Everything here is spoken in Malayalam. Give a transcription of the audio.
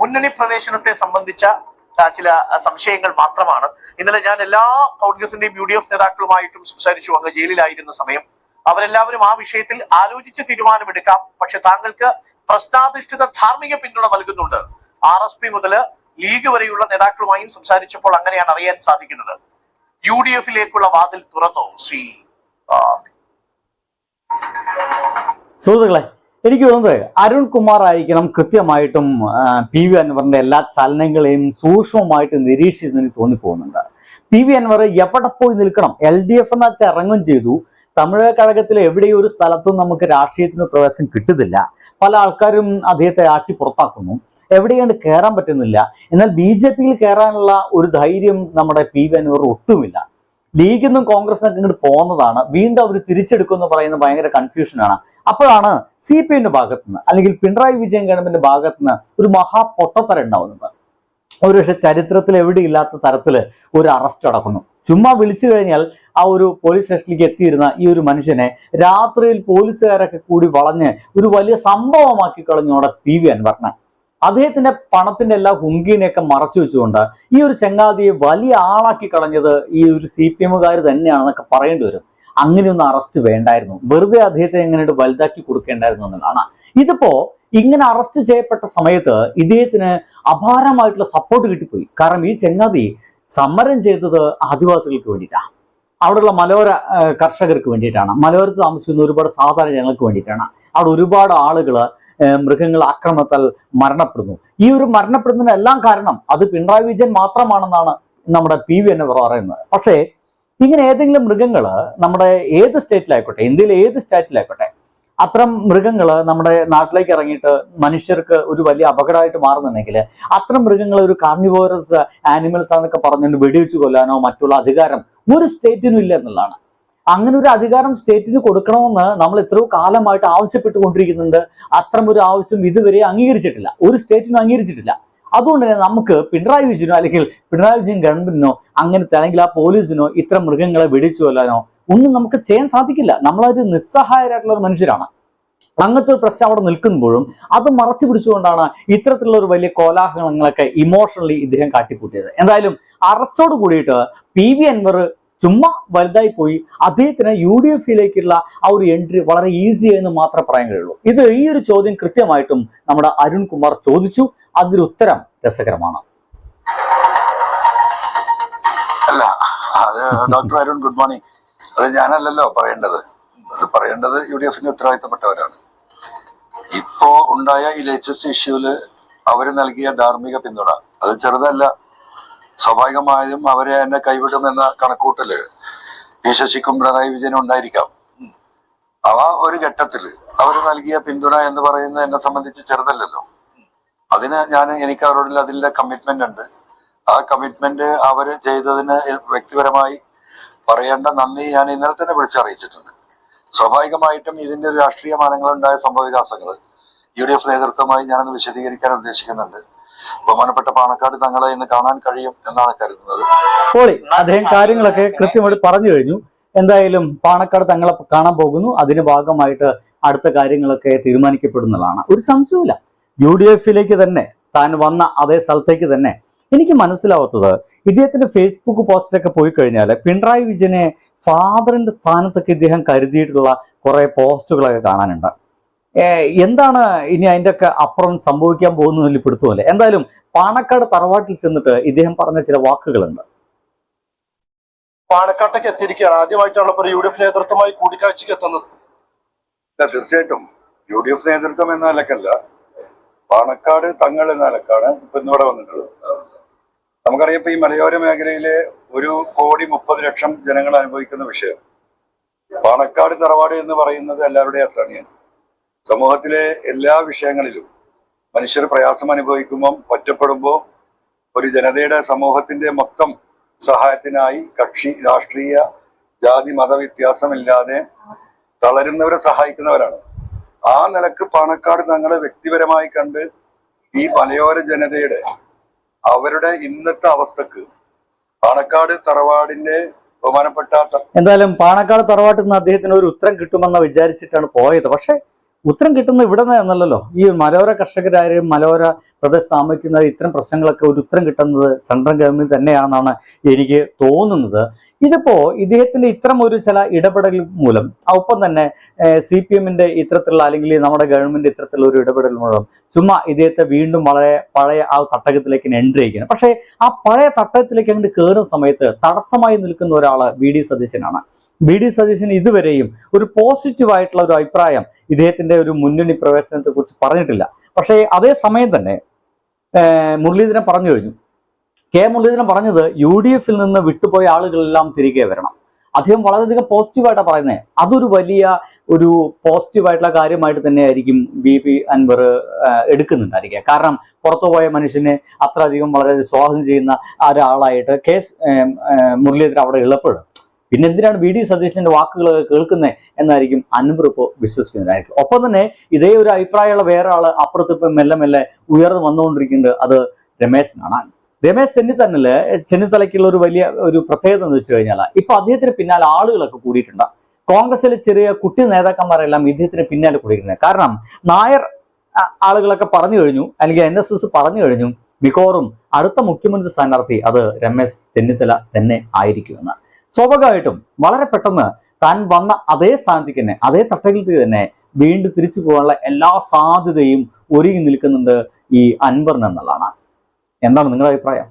മുന്നണി പ്രവേശനത്തെ സംബന്ധിച്ച ചില സംശയങ്ങൾ മാത്രമാണ്. ഇന്നലെ ഞാൻ എല്ലാ കോൺഗ്രസിന്റെയും യു ഡി എഫ് നേതാക്കളുമായിട്ടും സംസാരിച്ചു. അങ്ങ് ജയിലിലായിരുന്ന സമയം അവരെല്ലാവരും ആ വിഷയത്തിൽ ആലോചിച്ച് തീരുമാനമെടുക്കാം. പക്ഷെ താങ്കൾക്ക് പ്രശ്നാധിഷ്ഠിത ധാർമ്മിക പിന്തുണ നൽകുന്നുണ്ട്. ആർ എസ് പി മുതൽ ലീഗ് വരെയുള്ള നേതാക്കളുമായും സംസാരിച്ചപ്പോൾ അങ്ങനെയാണ് അറിയാൻ സാധിക്കുന്നത്. യു ഡി എഫിലേക്കുള്ള വാതിൽ തുറന്നു ശ്രീ സുഹൃത്തുക്കളെ എനിക്ക് തോന്നുന്നത് അരുൺ കുമാർ ആയിരിക്കണം കൃത്യമായിട്ടും പി വി അൻവറിന്റെ എല്ലാ ചലനങ്ങളെയും സൂക്ഷ്മമായിട്ട് നിരീക്ഷിച്ചെന്ന് എനിക്ക് തോന്നിപ്പോകുന്നുണ്ട്. പി വി അൻവർ എവിടെ പോയി നിൽക്കണം? എൽ ഡി എഫ് എന്ന ഇറങ്ങും ചെയ്തു. തമിഴക കഴകത്തിൽ എവിടെയും ഒരു സ്ഥലത്തും നമുക്ക് രാഷ്ട്രീയത്തിന് പ്രവേശനം കിട്ടുന്നില്ല. പല ആൾക്കാരും അദ്ദേഹത്തെ ആക്കി പുറത്താക്കുന്നു. എവിടെയാണ് കയറാൻ പറ്റുന്നില്ല. എന്നാൽ ബി ജെ പിയിൽ കയറാനുള്ള ഒരു ധൈര്യം നമ്മുടെ പി വി അൻവർ ഒട്ടുമില്ല. ലീഗിൽ നിന്നും കോൺഗ്രസ് ഇങ്ങോട്ട് പോകുന്നതാണ്. വീണ്ടും അവർ തിരിച്ചെടുക്കുമെന്ന് പറയുന്ന ഭയങ്കര കൺഫ്യൂഷനാണ് അപ്പോഴാണ് സി പി എമ്മിന്റെ ഭാഗത്ത് നിന്ന് അല്ലെങ്കിൽ പിണറായി വിജയൻ ഗവൺമെന്റിന്റെ ഭാഗത്ത് നിന്ന് ഒരു മഹാ പൊട്ടത്തരം ഉണ്ടാവുന്നത്. ഒരുപക്ഷെ ചരിത്രത്തിൽ എവിടെയില്ലാത്ത തരത്തിൽ ഒരു അറസ്റ്റ് അടക്കുന്നു ചുമ്മാ വിളിച്ചു കഴിഞ്ഞാൽ ആ ഒരു പോലീസ് സ്റ്റേഷനിലേക്ക് എത്തിയിരുന്ന ഈ ഒരു മനുഷ്യനെ രാത്രിയിൽ പോലീസുകാരൊക്കെ കൂടി വളഞ്ഞ് ഒരു വലിയ സംഭവമാക്കി കളഞ്ഞോടെ പി വി അൻവറിനെ. അദ്ദേഹത്തിന്റെ പണത്തിന്റെ എല്ലാ ഹുങ്കിനെയൊക്കെ മറച്ചു വെച്ചുകൊണ്ട് ഈ ഒരു ചങ്ങാതിയെ വലിയ ആളാക്കി കളഞ്ഞത് ഈ ഒരു സി പി എമ്മുകാർ തന്നെയാണെന്നൊക്കെ പറയേണ്ടി വരും. അങ്ങനെയൊന്നും അറസ്റ്റ് വേണ്ടായിരുന്നു. വെറുതെ അദ്ദേഹത്തെ എങ്ങനെ വലുതാക്കി കൊടുക്കേണ്ടായിരുന്നു എന്നുള്ളതാണ്. ഇതിപ്പോ ഇങ്ങനെ അറസ്റ്റ് ചെയ്യപ്പെട്ട സമയത്ത് ഇദ്ദേഹത്തിന് അപാരമായിട്ടുള്ള സപ്പോർട്ട് കിട്ടിപ്പോയി. കാരണം ഈ ചെങ്ങാതി സമരം ചെയ്തത് ആദിവാസികൾക്ക് വേണ്ടിയിട്ടാണ് അവിടെയുള്ള മലയോര കർഷകർക്ക് വേണ്ടിയിട്ടാണ്. മലയോരത്ത് താമസിക്കുന്ന ഒരുപാട് സാധാരണ ജനങ്ങൾക്ക് വേണ്ടിയിട്ടാണ്. അവിടെ ഒരുപാട് ആളുകൾ മൃഗങ്ങൾ ആക്രമണത്താൽ മരണപ്പെടുന്നു. ഈ ഒരു മരണപ്പെടുന്നതിനെല്ലാം കാരണം അത് പിണറായി വിജയൻ മാത്രമാണെന്നാണ് നമ്മുടെ പി വി എന്നെ പറയുന്നത്. പക്ഷേ ഇങ്ങനെ ഏതെങ്കിലും മൃഗങ്ങൾ നമ്മുടെ ഏത് സ്റ്റേറ്റിലായിക്കോട്ടെ ഇന്ത്യയിലെ ഏത് സ്റ്റേറ്റിലായിക്കോട്ടെ അത്തരം മൃഗങ്ങൾ നമ്മുടെ നാട്ടിലേക്ക് ഇറങ്ങിയിട്ട് മനുഷ്യർക്ക് ഒരു വലിയ അപകടമായിട്ട് മാറുന്നുണ്ടെങ്കിൽ അത്തരം മൃഗങ്ങൾ ഒരു കാർണിവോറസ് ആനിമൽസ് ആണെന്നൊക്കെ പറഞ്ഞുകൊണ്ട് വെടിവെച്ച് കൊല്ലാനോ മറ്റുള്ള അധികാരം ഒരു സ്റ്റേറ്റിനും ഇല്ല എന്നുള്ളതാണ്. അങ്ങനെ ഒരു അധികാരം സ്റ്റേറ്റിന് കൊടുക്കണമെന്ന് നമ്മൾ എത്രയോ കാലമായിട്ട് ആവശ്യപ്പെട്ടുകൊണ്ടിരിക്കുന്നുണ്ട്. അത്തരം ഒരു ആവശ്യം ഇതുവരെ അംഗീകരിച്ചിട്ടില്ല. ഒരു സ്റ്റേറ്റിനും അംഗീകരിച്ചിട്ടില്ല. അതുകൊണ്ട് തന്നെ നമുക്ക് പിണറായി വിജയനോ അല്ലെങ്കിൽ പിണറായി വിജയൻ ഗവൺമെന്റിനോ അങ്ങനത്തെ അല്ലെങ്കിൽ ആ പോലീസിനോ ഇത്ര മൃഗങ്ങളെ വെടിച്ചു കൊല്ലാനോ ഒന്നും നമുക്ക് ചെയ്യാൻ സാധിക്കില്ല. നമ്മളൊരു നിസ്സഹായരായിട്ടുള്ള ഒരു മനുഷ്യരാണ്. അങ്ങനത്തെ ഒരു പ്രശ്നം അവിടെ നിൽക്കുമ്പോഴും അത് മറച്ചു പിടിച്ചുകൊണ്ടാണ് ഇത്തരത്തിലുള്ള ഒരു വലിയ കോലാഹലങ്ങളൊക്കെ ഇമോഷണലി ഇദ്ദേഹം കാട്ടിക്കൂട്ടിയത്. എന്തായാലും അറസ്റ്റോട് കൂടിയിട്ട് പി വി അൻവർ ചുമ്മാ വലുതായി പോയി അദ്ദേഹത്തിന് യു ഡി എഫിലേക്കുള്ള ആ ഒരു എൻട്രി വളരെ ഈസി എന്ന് മാത്രമേ പറയാൻ കഴിയുള്ളൂ. ഇത് ഈ ഒരു ചോദ്യം കൃത്യമായിട്ടും നമ്മുടെ അരുൺകുമാർ ചോദിച്ചു. അതിന്റെ ഉത്തരം രസകരമാണ് അത് ഡോക്ടർ അരുൺ ഗുഡ് മോർണിംഗ്. അത് ഞാനല്ലല്ലോ പറയേണ്ടത്. അത് പറയേണ്ടത് യു ഡി എഫിന്റെ ഉത്തരവാദിത്തപ്പെട്ടവരാണ്. ഇപ്പോ ഉണ്ടായ ഈ ലേറ്റസ്റ്റ് ഇഷ്യൂൽ അവർ നൽകിയ ധാർമ്മിക പിന്തുണ. അത് ചെറുതല്ല. സ്വാഭാവികമായും അവരെ എന്നെ കൈവിടുമെന്ന കണക്കൂട്ടൽ പി ശശിക്കും പിണറായി വിജയനും ഉണ്ടായിരിക്കാം. അവ ഒരു ഘട്ടത്തിൽ അവർ നൽകിയ പിന്തുണ എന്ന് പറയുന്നത് എന്നെ സംബന്ധിച്ച് ചെറുതല്ലല്ലോ. അതിന് ഞാൻ എനിക്ക് അവരോട് അതിലെ കമ്മിറ്റ്മെന്റ് ഉണ്ട്. ആ കമ്മിറ്റ്മെന്റ് അവർ ചെയ്തതിന് വ്യക്തിപരമായി പറയേണ്ട നന്ദി ഞാൻ ഇന്നലെ തന്നെ വിളിച്ചറിയിച്ചിട്ടുണ്ട് സ്വാഭാവികമായിട്ടും ഇതിന്റെ ഒരു രാഷ്ട്രീയ മാനങ്ങളുണ്ടായ സംഭവവികാസങ്ങൾ യു ഡി എഫ് നേതൃത്വമായി ഞാനത് വിശദീകരിക്കാൻ ഉദ്ദേശിക്കുന്നുണ്ട്. ബഹുമാനപ്പെട്ട പാണക്കാട് തങ്ങളെ ഇന്ന് കാണാൻ കഴിയും എന്നാണ് കരുതുന്നത്. അദ്ദേഹം കാര്യങ്ങളൊക്കെ കൃത്യമായിട്ട് പറഞ്ഞു കഴിഞ്ഞു. എന്തായാലും പാണക്കാട് തങ്ങളെ കാണാൻ പോകുന്നു. അതിന്റെ ഭാഗമായിട്ട് അടുത്ത കാര്യങ്ങളൊക്കെ തീരുമാനിക്കപ്പെടുന്നതാണ്. ഒരു സംശയവുമില്ല. യു ഡി എഫിലേക്ക് തന്നെ താൻ വന്ന അതേ സ്ഥലത്തേക്ക് തന്നെ. എനിക്ക് മനസ്സിലാവാത്തത് ഇദ്ദേഹത്തിന്റെ ഫേസ്ബുക്ക് പോസ്റ്റിലൊക്കെ പോയി കഴിഞ്ഞാൽ പിണറായി വിജയനെ ഫാദറിന്റെ സ്ഥാനത്തൊക്കെ ഇദ്ദേഹം കരുതിയിട്ടുള്ള കുറെ പോസ്റ്റുകളൊക്കെ കാണാനുണ്ട്. എന്താണ് ഇനി അതിന്റെ ഒക്കെ അപ്പുറം സംഭവിക്കാൻ പോകുന്നതിൽ പിടുത്തമല്ലേ? എന്തായാലും പാണക്കാട് തറവാട്ടിൽ ചെന്നിട്ട് ഇദ്ദേഹം പറഞ്ഞ ചില വാക്കുകളുണ്ട്. പാണക്കാട്ടേക്ക് എത്തിയിരിക്കുകയാണ്. ആദ്യമായിട്ടാണ് ഇപ്പോൾ യു ഡി എഫ് നേതൃത്വമായി കൂടിക്കാഴ്ചയ്ക്ക് എത്തുന്നത്. തീർച്ചയായിട്ടും. യു ഡി എഫ് നേതൃത്വം എന്ന നിലക്കല്ല. പാണക്കാട് തങ്ങൾ എന്ന നിലക്കാണ് ഇപ്പൊ ഇന്നിവിടെ വന്നിട്ടുള്ളത്. നമുക്കറിയാം ഇപ്പൊ ഈ മലയോര മേഖലയിലെ ഒരു കോടി മുപ്പത് ലക്ഷം ജനങ്ങൾ അനുഭവിക്കുന്ന വിഷയം. പാണക്കാട് തറവാട് എന്ന് പറയുന്നത് എല്ലാവരുടെയും അത്താണിയാണ്. സമൂഹത്തിലെ എല്ലാ വിഷയങ്ങളിലും മനുഷ്യർ പ്രയാസം അനുഭവിക്കുമ്പോൾ ഒറ്റപ്പെടുമ്പോൾ ഒരു ജനതയുടെ സമൂഹത്തിന്റെ മൊത്തം സഹായത്തിനായി കക്ഷി രാഷ്ട്രീയ ജാതി മത വ്യത്യാസമില്ലാതെ തളരുന്നവരെ സഹായിക്കുന്നവരാണ്. ആ നിലയ്ക്ക് പാണക്കാട് തങ്ങളെ വ്യക്തിപരമായി കണ്ട് ഈ മലയോര ജനതയുടെ അവരുടെ ഇന്നത്തെ അവസ്ഥക്ക് പാണക്കാട് തറവാടിന്റെ ബഹുമാനപ്പെട്ട എന്തായാലും പാണക്കാട് തറവാട്ടിൽ നിന്ന് അദ്ദേഹത്തിന് ഒരു ഉത്തരം കിട്ടുമെന്ന് വിചാരിച്ചിട്ടാണ് പോയത്. പക്ഷെ ഉത്തരം കിട്ടുന്നത് ഇവിടെ നിന്ന് എന്നല്ലല്ലോ. ഈ മലയോര കർഷകരായാലും മലയോര പ്രദേശത്ത് താമസിക്കുന്ന ഇത്തരം പ്രശ്നങ്ങളൊക്കെ ഒരു ഉത്തരം കിട്ടുന്നത് സെൻട്രൽ ഗവൺമെന്റ് തന്നെയാണെന്നാണ് എനിക്ക് തോന്നുന്നത്. ഇതിപ്പോ ഇദ്ദേഹത്തിന്റെ ഇത്തരം ഒരു ചില ഇടപെടൽ മൂലം ഒപ്പം തന്നെ സി പി എമ്മിന്റെ ഇത്തരത്തിലുള്ള അല്ലെങ്കിൽ നമ്മുടെ ഗവൺമെന്റ് ഇത്തരത്തിലുള്ള ഒരു ഇടപെടൽ മൂലം ചുമ്മാ ഇദ്ദേഹത്തെ വീണ്ടും വളരെ പഴയ ആ തട്ടകത്തിലേക്ക് എൻട്രി ചെയ്യണം പക്ഷേ ആ പഴയ തട്ടകത്തിലേക്ക് അങ്ങോട്ട് കയറുന്ന സമയത്ത് തടസ്സമായി നിൽക്കുന്ന ഒരാൾ വി ഡി സതീശനാണ്. ബി ഡി സതീശൻ ഇതുവരെയും ഒരു പോസിറ്റീവ് ആയിട്ടുള്ള ഒരു അഭിപ്രായം ഇദ്ദേഹത്തിന്റെ ഒരു മുന്നണി പ്രവേശനത്തെ കുറിച്ച് പറഞ്ഞിട്ടില്ല. പക്ഷേ അതേ സമയം തന്നെ മുരളീധരൻ പറഞ്ഞു കഴിഞ്ഞു. കെ മുരളീധരൻ പറഞ്ഞത് യു ഡി എഫിൽ നിന്ന് വിട്ടുപോയ ആളുകളെല്ലാം തിരികെ വരണം. അദ്ദേഹം വളരെയധികം പോസിറ്റീവായിട്ടാണ് പറയുന്നത് അതൊരു വലിയ ഒരു പോസിറ്റീവായിട്ടുള്ള കാര്യമായിട്ട് തന്നെയായിരിക്കും ബി പി അൻവർ എടുക്കുന്നുണ്ടായിരിക്കുക. കാരണം പുറത്തുപോയ മനുഷ്യനെ അത്രയധികം വളരെ സ്വാഗതം ചെയ്യുന്ന ഒരാളായിട്ട് കെ മുരളീധരൻ അവിടെ എളുപ്പപ്പെടും പിന്നെ എന്തിനാണ് വി ഡി സതീശന്റെ വാക്കുകൾ കേൾക്കുന്നത് എന്നായിരിക്കും അൻവർ വിശ്വസിക്കുന്നതായിരിക്കും. ഒപ്പം തന്നെ ഇതേ ഒരു അഭിപ്രായമുള്ള വേറെ ആൾ അപ്പുറത്ത് ഇപ്പം മെല്ലെ മെല്ലെ ഉയർന്നു വന്നുകൊണ്ടിരിക്കുന്നത് അത് രമേശനാണ്. രമേശ് ചെന്നിത്തലിൽ ചെന്നിത്തലയ്ക്കുള്ള ഒരു വലിയ ഒരു പ്രത്യേകത എന്ന് വെച്ച് കഴിഞ്ഞാൽ ഇപ്പൊ അദ്ദേഹത്തിന് പിന്നാലെ ആളുകളൊക്കെ കൂടിയിട്ടുണ്ട്. കോൺഗ്രസിലെ ചെറിയ കുട്ടി നേതാക്കന്മാരെല്ലാം ഇദ്ദേഹത്തിന് പിന്നാലെ കൂടിയിരുന്നത് കാരണം നായർ ആളുകളൊക്കെ പറഞ്ഞു കഴിഞ്ഞു അല്ലെങ്കിൽ എൻ എസ് എസ് പറഞ്ഞു കഴിഞ്ഞു മിക്കവാറും അടുത്ത മുഖ്യമന്ത്രി സ്ഥാനാർത്ഥി അത് രമേശ് ചെന്നിത്തല തന്നെ ആയിരിക്കുമെന്ന് സ്വാഭാവികമായിട്ടും വളരെ പെട്ടെന്ന് താൻ വന്ന അതേ സ്ഥാനത്തേക്ക് തന്നെ അതേ തട്ടകത്തിൽ തന്നെ വീണ്ടും തിരിച്ചു പോകാനുള്ള എല്ലാ സാധ്യതയും ഒരുങ്ങി നിൽക്കുന്നുണ്ട് ഈ അൻവറിന് എന്നുള്ളതാണ്. എന്താണ് നിങ്ങളുടെ അഭിപ്രായം?